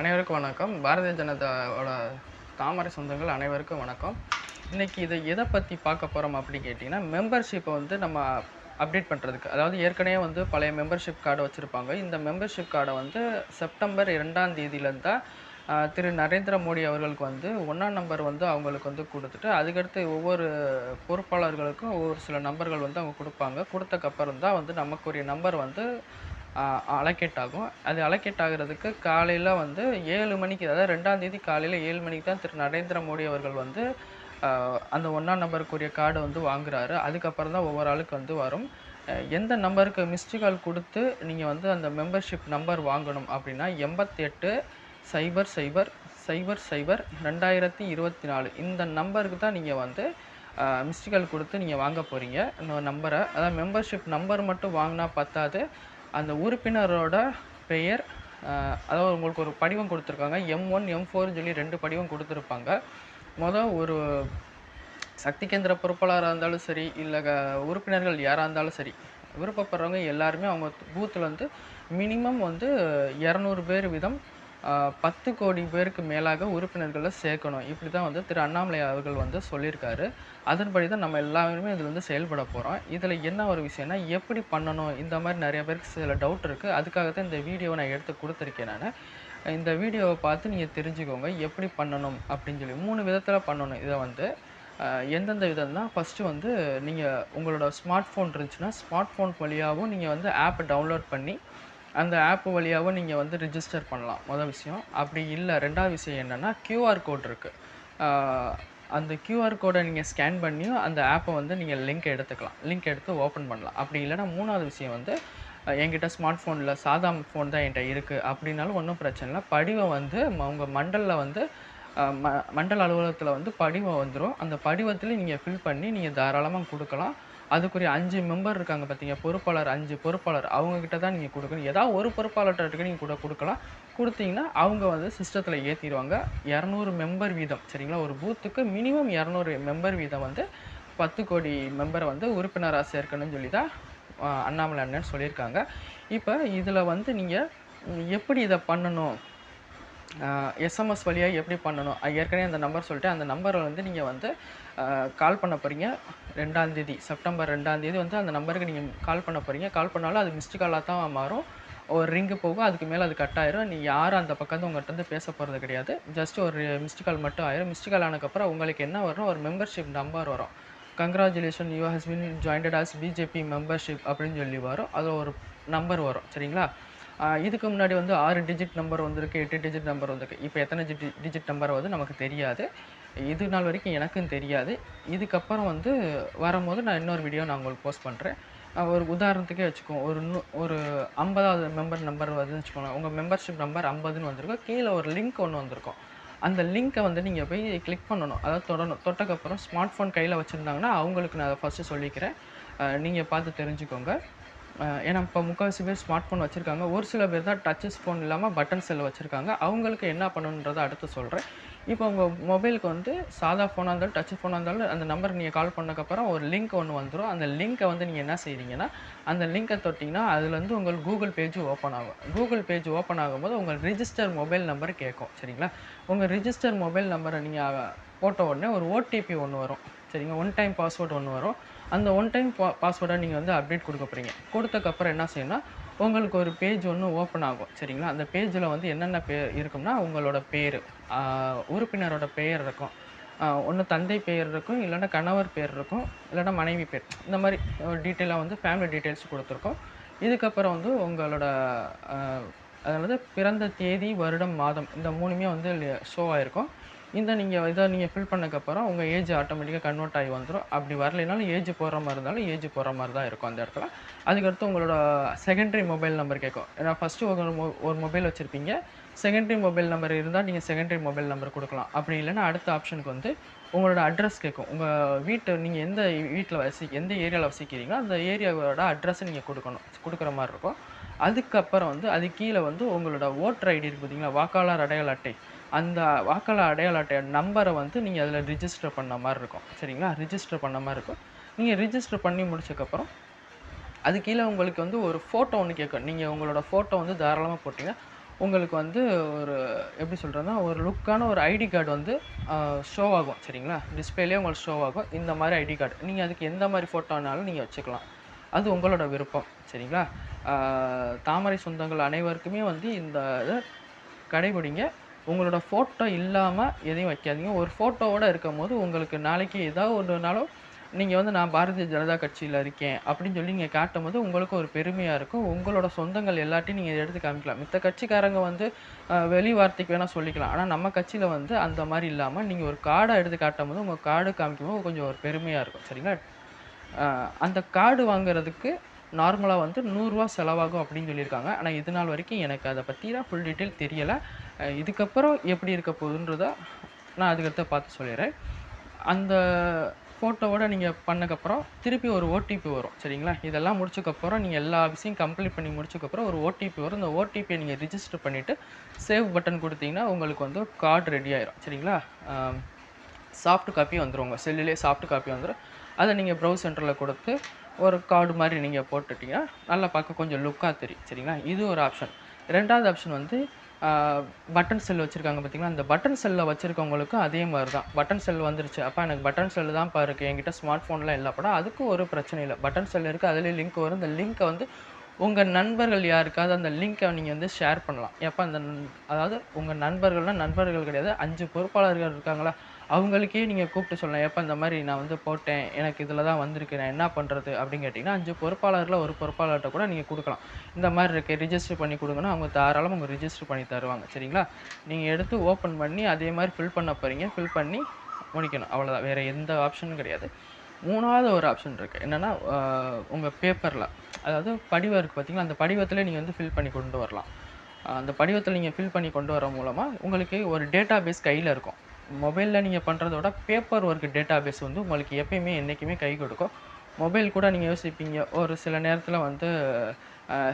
அனைவருக்கும் வணக்கம். பாரதிய ஜனதாவோட தாமரை சொந்தங்கள் அனைவருக்கும் வணக்கம். இன்றைக்கி இதை எதை பற்றி பார்க்க போகிறோம் அப்படின்னு கேட்டிங்கன்னா மெம்பர்ஷிப்பை வந்து நம்ம அப்டேட் பண்ணுறதுக்கு அதாவது ஏற்கனவே வந்து பழைய மெம்பர்ஷிப் கார்டு வச்சுருப்பாங்க. இந்த மெம்பர்ஷிப் கார்டை வந்து செப்டம்பர் இரண்டாம் தேதியிலேருந்து தான் திரு நரேந்திர மோடி அவர்களுக்கு வந்து ஒன்றாம் நம்பர் வந்து அவங்களுக்கு வந்து கொடுத்துட்டு அதுக்கடுத்து ஒவ்வொரு பொறுப்பாளர்களுக்கும் ஒவ்வொரு சில நம்பர்கள் வந்து அவங்க கொடுப்பாங்க. கொடுத்தக்கப்புறம் தான் வந்து நமக்குரிய நம்பர் வந்து அலோகேட் ஆகும். அது அலோகேட் ஆகிறதுக்கு காலையில் வந்து ஏழு மணிக்கு அதாவது ரெண்டாம் தேதி காலையில் ஏழு மணிக்கு தான் திரு நரேந்திர மோடி அவர்கள் வந்து அந்த ஒன்றாம் நம்பருக்குரிய கார்டை வந்து வாங்குறாரு. அதுக்கப்புறம் தான் ஒவ்வொரு ஆளுக்கு வந்து வரும். எந்த நம்பருக்கு மிஸ்டு கால் கொடுத்து நீங்கள் வந்து அந்த மெம்பர்ஷிப் நம்பர் வாங்கணும் அப்படின்னா எண்பத்தெட்டு சைபர் சைபர் சைபர் சைபர் ரெண்டாயிரத்தி இருபத்தி நாலு. இந்த நம்பருக்கு தான் நீங்கள் வந்து மிஸ்டு கால் கொடுத்து நீங்கள் வாங்க போகிறீங்க இந்த நம்பரை அதாவது மெம்பர்ஷிப் நம்பர் மட்டும் வாங்கினா பத்தாது. அந்த உறுப்பினரோட பெயர் அதாவது உங்களுக்கு ஒரு படிவம் கொடுத்துருக்காங்க. எம் ஒன் எம் ஃபோர்னு சொல்லி ரெண்டு படிவம் கொடுத்துருப்பாங்க. மொதல் ஒரு சக்தி கேந்திர பொறுப்பாளராக இருந்தாலும் சரி இல்லை உறுப்பினர்கள் யாராக இருந்தாலும் சரி விருப்பப்படுறவங்க எல்லாருமே அவங்க பூத்தில் வந்து மினிமம் வந்து இரநூறு பேர் வீதம் பத்து கோடி பேருக்கு மேலாக உறுப்பினர்களை சேர்க்கணும். இப்படி தான் வந்து திரு அண்ணாமலை அவர்கள் வந்து சொல்லியிருக்காரு. அதன்படி தான் நம்ம எல்லாருமே இதில் வந்து செயல்பட போகிறோம் இதில் என்ன ஒரு விஷயம்னா எப்படி பண்ணணும்? இந்த மாதிரி நிறைய பேருக்கு சில டவுட் இருக்குது அதுக்காக தான் இந்த வீடியோவை நான் எடுத்து கொடுத்துருக்கேன் நான். இந்த வீடியோவை பார்த்து நீங்கள் தெரிஞ்சுக்கோங்க. எப்படி பண்ணணும்? அப்படின்னு சொல்லி மூணு விதத்தில் பண்ணணும். இதை வந்து எந்தெந்த விதம்னா ஃபஸ்ட்டு வந்து நீங்கள் உங்களோட ஸ்மார்ட் ஃபோன் இருந்துச்சுன்னா ஸ்மார்ட் ஃபோன் வழியாகவும் நீங்கள் வந்து ஆப் டவுன்லோட் பண்ணி அந்த ஆப் வழியாகவும் நீங்கள் வந்து ரிஜிஸ்டர் பண்ணலாம். மொதல் விஷயம். அப்படி இல்லை ரெண்டாவது விஷயம் என்னென்னா க்யூஆர் கோட் இருக்குது அந்த க்யூஆர் கோடை நீங்கள் ஸ்கேன் பண்ணியும் அந்த ஆப்பை வந்து நீங்கள் லிங்க் எடுத்துக்கலாம். லிங்க் எடுத்து ஓப்பன் பண்ணலாம். அப்படி இல்லைன்னா மூணாவது விஷயம் வந்து என்கிட்ட ஸ்மார்ட் ஃபோனில் சாதா ஃபோன் தான் என்கிட்ட இருக்குது அப்படின்னாலும் ஒன்றும் பிரச்சனை இல்லை. படிவம் வந்து உங்கள் மண்டலில் வந்து ம மண்டல அலுவலகத்தில் வந்து படிவம் வந்துடும் அந்த படிவத்தில் நீங்கள் ஃபில் பண்ணி நீங்கள் தாராளமாக கொடுக்கலாம். அதுக்குரிய அஞ்சு மெம்பர் இருக்காங்க பார்த்தீங்க பொறுப்பாளர் அஞ்சு பொறுப்பாளர் அவங்கக்கிட்ட தான் நீங்கள் கொடுக்கணும். ஏதாவது ஒரு பொறுப்பாளர்கிட்ட நீங்கள் கூட கொடுக்கலாம். கொடுத்தீங்கன்னா அவங்க வந்து சிஸ்டத்தில் ஏற்றிடுவாங்க இரநூறு மெம்பர் வீதம் சரிங்களா? ஒரு பூத்துக்கு மினிமம் இரநூறு மெம்பர் வீதம் வந்து பத்து கோடி மெம்பரை வந்து உறுப்பினராக சேர்க்கணும்னு சொல்லி தான் அண்ணாமலை அண்ணன் சொல்லியிருக்காங்க. இப்போ இதில் வந்து நீங்கள் எப்படி இதை பண்ணணும்? எஸ்எம்எஸ் வழியாக எப்படி பண்ணணும்? ஏற்கனவே அந்த நம்பர் சொல்லிட்டு அந்த நம்பரை வந்து நீங்கள் வந்து கால் பண்ண போகிறீங்க ரெண்டாந்தேதி செப்டம்பர் ரெண்டாந்தேதி வந்து அந்த நம்பருக்கு நீங்கள் கால் பண்ண போகிறீங்க கால் பண்ணாலும் அது மிஸ்டு காலாக தான் மாறும். ஒரு ரிங்கு போகும் அதுக்கு மேலே அது கட் ஆயிரும். நீ யாரும் அந்த பக்கம் உங்கள்கிட்ட இருந்து பேச போகிறது கிடையாது. ஜஸ்ட் ஒரு மிஸ்டு கால் மட்டும் ஆயிரும். மிஸ்டு கால் ஆனதுக்கப்புறம் உங்களுக்கு என்ன வரும்? ஒரு மெம்பர்ஷிப் நம்பர் வரும். Congratulation you has been joined as BJP membership அப்படின்னு சொல்லி வரும். அதில் ஒரு நம்பர் வரும். சரிங்களா? இதுக்கு முன்னாடி வந்து ஆறு டிஜிட் நம்பர் வந்திருக்கு எட்டு டிஜிட் நம்பர் வந்திருக்கு. இப்போ எத்தனை டிஜி டிஜிட் நம்பர் வந்து நமக்கு தெரியாது. இது நாள் வரைக்கும் எனக்கும் தெரியாது. இதுக்கப்புறம் வந்து வரும்போது நான் இன்னொரு வீடியோ நான் உங்களுக்கு போஸ்ட் பண்ணுறேன் ஒரு உதாரணத்துக்கே வச்சுக்கோங்க ஒரு ஒரு ஐம்பதாவது மெம்பர் நம்பர் வருதுன்னு வச்சுக்கோங்க உங்கள் மெம்பர்ஷிப் நம்பர் ஐம்பதுன்னு வந்திருக்கும் கீழே ஒரு லிங்க் ஒன்று வந்திருக்கும். அந்த லிங்க்கை வந்து நீங்கள் போய் கிளிக் பண்ணணும். அதாவது தொடணும். தொட்டக்கப்புறம் ஸ்மார்ட் ஃபோன் கையில் வச்சுருந்தாங்கன்னா அவங்களுக்கு நான் அதை ஃபஸ்ட்டு சொல்லிக்கிறேன். நீங்கள் பார்த்து தெரிஞ்சுக்கோங்க. ஏன்னா இப்போ முக்கால்வாசி பேர் ஸ்மார்ட் ஃபோன் வச்சுருக்காங்க. ஒரு சில பேர் தான் டச்சஸ் ஃபோன் இல்லாமல் பட்டன் செல் வச்சுருக்காங்க. அவங்களுக்கு என்ன பண்ணணுன்றதை அடுத்து சொல்கிறேன் இப்போ உங்கள் மொபைலுக்கு வந்து சாதா ஃபோனாக இருந்தாலும் டச் ஃபோனாக இருந்தாலும் அந்த நம்பர் நீங்கள் கால் பண்ணக்கப்புறம் ஒரு லிங்க் ஒன்று வந்துடும் அந்த லிங்க்கை வந்து நீங்கள் என்ன செய்கிறீங்கன்னா அந்த லிங்க்கை தொட்டிங்கன்னா அதுலேருந்து உங்களுக்கு கூகுள் பேஜ் ஓப்பன் ஆகும். கூகுள் பேஜ் ஓப்பன் ஆகும்போது உங்கள் ரிஜிஸ்டர் மொபைல் நம்பர் கேட்கும். சரிங்களா? உங்கள் ரிஜிஸ்டர் மொபைல் நம்பரை நீங்கள் போட்ட உடனே ஒரு ஓடிபி ஒன்று வரும். சரிங்க? ஒன் டைம் பாஸ்வேர்டு ஒன்று வரும். அந்த ஒன் டைம் பா பாஸ்வேர்டை நீங்கள் வந்து அப்டேட் கொடுக்க போகிறீங்க கொடுத்தக்கப்புறம் என்ன செய்யணும்னா உங்களுக்கு ஒரு பேஜ் ஒன்று ஓப்பன் ஆகும். சரிங்களா? அந்த பேஜில் வந்து என்னென்ன பேர் இருக்கும்னா உங்களோட பேர் உறுப்பினரோட பெயர் இருக்கும். ஒன்று தந்தை பெயர் இருக்கும் இல்லைன்னா கணவர் பேர் இருக்கும் இல்லைன்னா மனைவி பேர். இந்த மாதிரி டீட்டெயிலாக வந்து ஃபேமிலி டீட்டெயில்ஸ் கொடுத்துருக்கோம். இதுக்கப்புறம் வந்து உங்களோட அதாவது பிறந்த தேதி வருடம் மாதம் இந்த மூணுமே வந்து ஷோ ஆகிருக்கும் இந்த நீங்கள் இதை நீங்கள் ஃபில் பண்ணக்கப்புறம் உங்கள் ஏஜ் ஆட்டோமேட்டிக்காக கன்வெர்ட் ஆகி வந்துடும் அப்படி வரலைனாலும் ஏஜ் போடுற மாதிரி இருந்தாலும் ஏஜ் போகிற மாதிரி தான் இருக்கும் அந்த இடத்துல. அதுக்கடுத்து உங்களோட செகண்டரி மொபைல் நம்பர் கேட்கும். ஏன்னா ஃபஸ்ட்டு ஒரு மொ ஒரு மொபைல் வச்சுருப்பீங்க. செகண்டரி மொபைல் நம்பர் இருந்தால் நீங்கள் செகண்டரி மொபைல் நம்பர் கொடுக்கலாம். அப்படி இல்லைன்னா அடுத்த ஆப்ஷனுக்கு வந்து உங்களோட அட்ரஸ் கேட்கும். உங்கள் வீட்டு நீங்கள் எந்த வீட்டில் வசி எந்த ஏரியாவில் வசிக்கிறீங்களோ அந்த ஏரியாவோட அட்ரஸை நீங்கள் கொடுக்கணும். கொடுக்குற மாதிரி இருக்கும். அதுக்கப்புறம் வந்து அது கீழே வந்து உங்களோட ஓட்டர் ஐடி இருக்கு பார்த்தீங்களா? வாக்காளர் அடையாள அட்டை. அந்த வாக்காளர் அடையாள அட்டை நம்பரை வந்து நீங்கள் அதில் ரிஜிஸ்டர் பண்ண மாதிரி இருக்கும். சரிங்களா? ரிஜிஸ்டர் பண்ண மாதிரி இருக்கும். நீங்கள் ரிஜிஸ்டர் பண்ணி முடிச்சக்கப்புறம் அது கீழே உங்களுக்கு வந்து ஒரு ஃபோட்டோ ஒன்று கேட்கும் நீங்கள் உங்களோட ஃபோட்டோ வந்து தாராளமாக போட்டிங்கன்னா உங்களுக்கு வந்து ஒரு எப்படி சொல்கிறதுனா ஒரு லுக்கான ஒரு ஐடி கார்டு வந்து ஷோ ஆகும். சரிங்களா? டிஸ்பிளேலேயே உங்களுக்கு ஷோ ஆகும். இந்த மாதிரி ஐடி கார்டு நீங்கள் அதுக்கு எந்த மாதிரி ஃபோட்டோனாலும் நீங்கள் வச்சுக்கலாம். அது உங்களோட விருப்பம். சரிங்களா? தாமரை சொந்தங்கள் அனைவருக்குமே வந்து இந்த இதை கடைபிடிங்க. உங்களோட ஃபோட்டோ இல்லாமல் எதையும் வைக்காதீங்க. ஒரு ஃபோட்டோவோடு இருக்கும் போது உங்களுக்கு நாளைக்கு ஏதாவது ஒன்றுனாலும் நீங்கள் வந்து நான் பாரதிய ஜனதா கட்சியில் இருக்கேன் அப்படின்னு சொல்லி நீங்கள் காட்டும் போது உங்களுக்கு ஒரு பெருமையாக இருக்கும். உங்களோட சொந்தங்கள் எல்லாத்தையும் நீங்கள் எடுத்து காமிக்கலாம். மித்த கட்சிக்காரங்க வந்து வெளி வார்த்தைக்கு வேணால் சொல்லிக்கலாம். ஆனால் நம்ம கட்சியில் வந்து அந்த மாதிரி இல்லாமல் நீங்கள் ஒரு கார்டை எடுத்து காட்டும் போது உங்கள் கார்டு காமிக்கும் போது கொஞ்சம் ஒரு பெருமையாக இருக்கும். சரிங்களா? அந்த கார்டு வாங்குறதுக்கு நார்மலாக வந்து நூறுரூவா செலவாகும் அப்படின்னு சொல்லியிருக்காங்க. ஆனால் இது நாள் வரைக்கும் எனக்கு அதை பற்றிலாம் ஃபுல் டீட்டெயில் தெரியலை. இதுக்கப்புறம் எப்படி இருக்க போகுதுன்றத நான் அதுக்கடுத்து பார்த்து சொல்லிடுறேன். அந்த ஃபோட்டோவோட நீங்கள் பண்ணக்கப்புறம் திருப்பி ஒரு ஓடிபி வரும் சரிங்களா? இதெல்லாம் முடிச்சக்கப்புறம் நீங்கள் எல்லா விஷயம் கம்ப்ளீட் பண்ணி முடிச்சக்கப்புறம் ஒரு ஓடிபி வரும். இந்த ஓடிபியை நீங்கள் ரிஜிஸ்டர் பண்ணிவிட்டு சேவ் பட்டன் கொடுத்தீங்கன்னா உங்களுக்கு வந்து கார்டு ரெடி ஆயிரும் சரிங்களா? சாஃப்ட் காப்பி வந்துடும் உங்கள் செல்லுலேயே சாஃப்ட் காப்பி வந்துடும் அதை நீங்கள் ப்ரௌஸ் சென்டரில் கொடுத்து ஒரு கார்டு மாதிரி நீங்கள் போட்டுட்டிங்கன்னா நல்லா பார்க்க கொஞ்சம் லுக்காக தெரியும் சரிங்களா? இது ஒரு ஆப்ஷன் ரெண்டாவது ஆப்ஷன் வந்து பட்டன் செல் வச்சுருக்காங்க பார்த்தீங்களா அந்த பட்டன் செல்லில் வச்சுருக்கவங்களுக்கும் அதே மாதிரி தான். பட்டன் செல் வந்துருச்சு. அப்போ எனக்கு பட்டன் செல்லு தான் பாருக்கு என்கிட்ட ஸ்மார்ட் ஃபோன்லாம் இல்லை. அப்படா அதுக்கும் ஒரு பிரச்சனை இல்லை. பட்டன் செல் இருக்குது அதுலேயே லிங்க் வரும். இந்த லிங்க்கை வந்து உங்கள் நண்பர்கள் யாருக்காவது அந்த லிங்க்கை நீங்கள் வந்து ஷேர் பண்ணலாம். எப்போ அந்த அதாவது உங்கள் நண்பர்கள்னால் நண்பர்கள் கிடையாது. அஞ்சு பொறுப்பாளர்கள் இருக்காங்களா? அவங்களுக்கே நீங்கள் கூப்பிட்டு சொல்லலாம். எப்போ இந்த மாதிரி நான் வந்து போட்டேன் எனக்கு இதில் தான் வந்திருக்கு நான் என்ன பண்ணுறது அப்படின்னு கேட்டிங்கன்னா அஞ்சு பொறுப்பாளர்களில் ஒரு பொறுப்பாளர்கிட்ட கூட நீங்கள் கொடுக்கலாம். இந்த மாதிரி இருக்கு ரிஜிஸ்டர் பண்ணி கொடுங்கன்னா அவங்க தாராளமாக அவங்க ரிஜிஸ்டர் பண்ணி தருவாங்க. சரிங்களா? நீங்கள் எடுத்து ஓப்பன் பண்ணி அதே மாதிரி ஃபில் பண்ண போகிறீங்க ஃபில் பண்ணி முடிக்கணும். அவ்வளோதான் வேறு எந்த ஆப்ஷனும் கிடையாது. மூணாவது ஒரு ஆப்ஷன் இருக்குது என்னென்னா உங்கள் பேப்பரில் அதாவது படிவம் இருக்குது பார்த்தீங்களா அந்த படிவத்தில் நீங்கள் வந்து ஃபில் பண்ணி கொண்டு வரலாம். அந்த படிவத்தில் நீங்கள் ஃபில் பண்ணி கொண்டு வர மூலமாக உங்களுக்கு ஒரு டேட்டா பேஸ் கையில் இருக்கும். மொபைலில் நீங்கள் பண்ணுறத விட பேப்பர் ஒர்க் டேட்டா பேஸ் வந்து உங்களுக்கு எப்பயுமே என்றைக்குமே கை கொடுக்கும். மொபைல் கூட நீங்கள் யோசிப்பீங்க ஒரு சில நேரத்தில் வந்து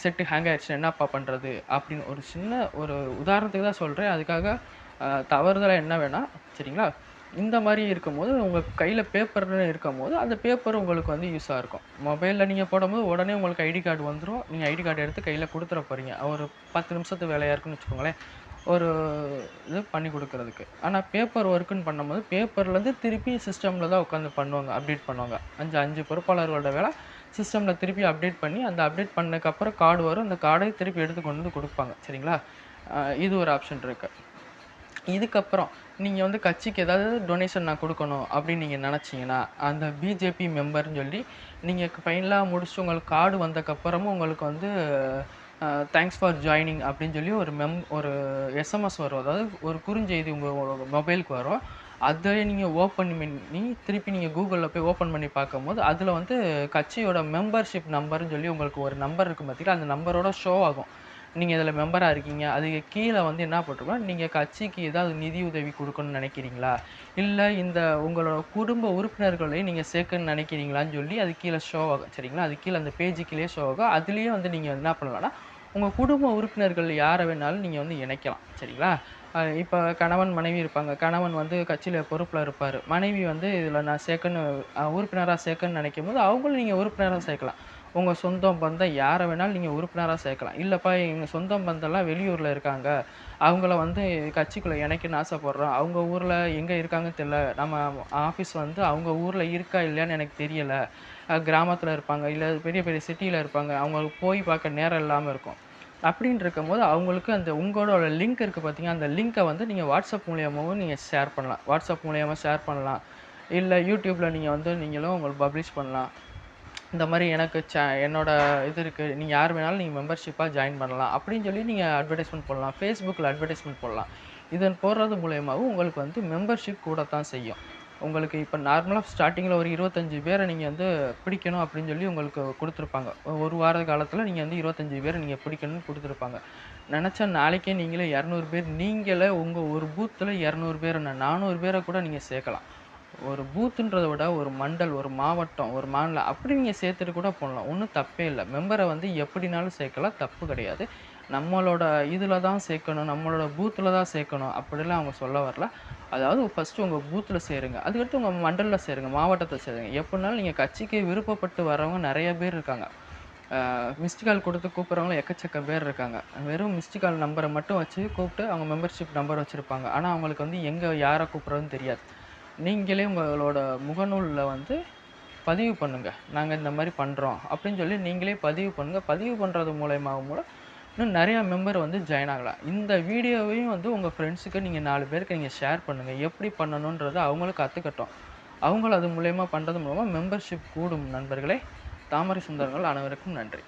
செட்டு ஹேங் ஆகிடுச்சு என்னப்பா பண்ணுறது அப்படின்னு ஒரு சின்ன ஒரு உதாரணத்துக்கு தான் சொல்கிறேன் அதுக்காக தவறுதலாக என்ன வேணால் சரிங்களா? இந்த மாதிரி இருக்கும்போது உங்கள் கையில் பேப்பர்னு இருக்கும்போது அந்த பேப்பர் உங்களுக்கு வந்து யூஸாக இருக்கும். மொபைலில் நீங்கள் போடும்போது உடனே உங்களுக்கு ஐடி கார்டு வந்துடும் நீங்கள் ஐடி கார்டு எடுத்து கையில் கொடுத்துட போகிறீங்க ஒரு பத்து நிமிஷத்து வேலையாக இருக்குன்னு வச்சுக்கோங்களேன். ஒரு இது பண்ணி கொடுக்குறதுக்கு. ஆனால் பேப்பர் ஒர்க்குன்னு பண்ணும்போது பேப்பர்லேருந்து திருப்பி சிஸ்டமில் தான் உட்காந்து பண்ணுவாங்க அப்டேட் பண்ணுவாங்க. அஞ்சு அஞ்சு பொறுப்பாளர்களோட வேலை சிஸ்டமில் திருப்பி அப்டேட் பண்ணி அந்த அப்டேட் பண்ணதுக்கப்புறம் கார்டு வரும். அந்த கார்டை திருப்பி எடுத்து கொண்டு வந்து கொடுப்பாங்க. சரிங்களா? இது ஒரு ஆப்ஷன் இருக்குது இதுக்கப்புறம் நீங்கள் வந்து கட்சிக்கு ஏதாவது டொனேஷன் நான் கொடுக்கணும் அப்படின்னு நீங்கள் நினச்சிங்கன்னா அந்த பிஜேபி மெம்பர்னு சொல்லி நீங்கள் ஃபைனலாக முடிச்சு உங்களுக்கு கார்டு வந்ததுக்கப்புறமும் உங்களுக்கு வந்து தேங்க்ஸ் ஃபார் ஜாயினிங் அப்படின்னு சொல்லி ஒரு மெம் ஒரு எஸ்எம்எஸ் வரும். அதாவது ஒரு குறுஞ்செய்தி உங்கள் மொபைலுக்கு வரும். அதை நீங்கள் ஓப்பன் பண்ணி திருப்பி நீங்கள் கூகுளில் போய் ஓப்பன் பண்ணி பார்க்கும்போது அதில் வந்து கட்சியோட மெம்பர்ஷிப் நம்பர்னு சொல்லி உங்களுக்கு ஒரு நம்பர் இருக்கும் பார்த்தீங்களா அந்த நம்பரோட ஷோ ஆகும். நீங்கள் இதில் மெம்பராக இருக்கீங்க. அதுக்கு கீழே வந்து என்ன போட்டிருக்கோம்? நீங்கள் கட்சிக்கு ஏதாவது நிதி உதவி கொடுக்கணும்னு நினைக்கிறீங்களா? இல்லை இந்த உங்களோட குடும்ப உறுப்பினர்களையும் நீங்கள் சேர்க்கணும்னு நினைக்கிறீங்களான்னு சொல்லி அது கீழே ஷோ ஆகும் சரிங்களா? அது கீழே அந்த பேஜு ஷோ ஆகும் அதுலேயே வந்து நீங்கள் என்ன பண்ணலாம்னா உங்கள் குடும்ப உறுப்பினர்கள் யாரை வேணாலும் நீங்கள் வந்து இணைக்கலாம் சரிங்களா? இப்போ கணவன் மனைவி இருப்பாங்க. கணவன் வந்து கட்சியில் பொறுப்பில் இருப்பார். மனைவி வந்து இதில் நான் சேர்க்கணும் உறுப்பினராக சேர்க்கணும்னு நினைக்கும் போது அவங்களும் நீங்கள் உறுப்பினராக சேர்க்கலாம். உங்கள் சொந்தம் பந்தம் யாரை வேணாலும் நீங்கள் உறுப்பினராக சேர்க்கலாம். இல்லைப்பா எங்கள் சொந்தம் பந்தம்லாம் வெளியூரில் இருக்காங்க. அவங்கள வந்து கட்சிக்குள்ளே இணைக்கணும்னு ஆசைப்பட்றோம். அவங்க ஊரில் எங்கே இருக்காங்கன்னு தெரியல. நம்ம ஆஃபீஸ் வந்து அவங்க ஊரில் இருக்கா இல்லையான்னு எனக்கு தெரியலை. கிராமத்தில் இருப்பாங்க இல்லை பெரிய பெரிய சிட்டியில் இருப்பாங்க. அவங்களுக்கு போய் பார்க்க நேரம் இல்லாமல் இருக்கும். அப்படின்னு இருக்கும்போது அவங்களுக்கு அந்த உங்களோட லிங்க் இருக்குது பார்த்தீங்கன்னா அந்த லிங்க்கை வந்து நீங்கள் வாட்ஸ்அப் மூலியமாகவும் நீங்கள் ஷேர் பண்ணலாம். வாட்ஸ்அப் மூலியமாக ஷேர் பண்ணலாம். இல்லை யூடியூப்பில் நீங்கள் வந்து நீங்களும் உங்களுக்கு பப்ளிஷ் பண்ணலாம். இந்த மாதிரி எனக்கு ச என்னோட இது இருக்குது நீங்கள் யார் வேணாலும் நீங்கள் மெம்பர்ஷிப்பாக ஜாயின் பண்ணலாம். அப்படின்னு சொல்லி நீங்கள் அட்வர்டைஸ்மெண்ட் போடலாம். ஃபேஸ்புக்கில் அட்வர்டைஸ்மெண்ட் போடலாம். இதன் போடுறது மூலயமாவும் உங்களுக்கு வந்து மெம்பர்ஷிப் கூட தான் செய்யும். உங்களுக்கு இப்போ நார்மலாக ஸ்டார்டிங்கில் ஒரு இருபத்தஞ்சி பேரை நீங்கள் வந்து பிடிக்கணும் அப்படின்னு சொல்லி உங்களுக்கு கொடுத்துருப்பாங்க. ஒரு வார காலத்தில் நீங்கள் வந்து இருபத்தஞ்சி பேரை நீங்கள் பிடிக்கணும்னு கொடுத்துருப்பாங்க. நினச்சா நாளைக்கே நீங்களே இரநூறு பேர் நீங்களே உங்கள் ஒரு பூத்தில் இரநூறு பேர் என்ன நானூறு பேரை கூட நீங்கள் சேர்க்கலாம். ஒரு பூத்துன்றதை விட ஒரு மண்டல் ஒரு மாவட்டம் ஒரு மாநிலம் அப்படி நீங்கள் சேர்த்துட்டு கூட போடலாம். ஒன்றும் தப்பே இல்லை. மெம்பரை வந்து எப்படினாலும் சேர்க்கலாம். தப்பு கிடையாது. நம்மளோட இதில் தான் சேர்க்கணும். நம்மளோட பூத்தில் தான் சேர்க்கணும். அப்படிலாம் அவங்க சொல்ல வரல. அதாவது ஃபஸ்ட்டு உங்கள் பூத்தில் சேருங்க. அதுக்கடுத்து உங்கள் மண்டலில் சேருங்க. மாவட்டத்தில் சேருங்க. எப்படினாலும் நீங்கள் கட்சிக்கு விருப்பப்பட்டு வரவங்க நிறைய பேர் இருக்காங்க. மிஸ்டு கால் கொடுத்து கூப்பிட்றவங்களும் எக்கச்சக்க பேர் இருக்காங்க. வெறும் மிஸ்டு கால் நம்பரை மட்டும் வச்சு கூப்பிட்டு அவங்க மெம்பர்ஷிப் நம்பர் வச்சுருப்பாங்க. ஆனால் அவங்களுக்கு வந்து எங்கே யாரை கூப்பிட்றதுன்னு தெரியாது. நீங்களே உங்களோட முகநூலில் வந்து பதிவு பண்ணுங்கள் நாங்கள் இந்த மாதிரி பண்ணுறோம் அப்படின்னு சொல்லி நீங்களே பதிவு பண்ணுங்கள் பதிவு பண்ணுறது மூலயமாவும் கூட இன்னும் நிறையா மெம்பர் வந்து ஜாயின் ஆகலாம். இந்த வீடியோவையும் வந்து உங்கள் ஃப்ரெண்ட்ஸுக்கு நீங்கள் நாலு பேருக்கு நீங்கள் ஷேர் பண்ணுங்கள் எப்படி பண்ணணுன்றதை அவங்களும் கற்றுக்கட்டும் அவங்களும் அது மூலயமா பண்ணுறது மூலமாக மெம்பர்ஷிப் கூடும் நண்பர்களே. தாமரை சுந்தரங்கள் அனைவருக்கும் நன்றி.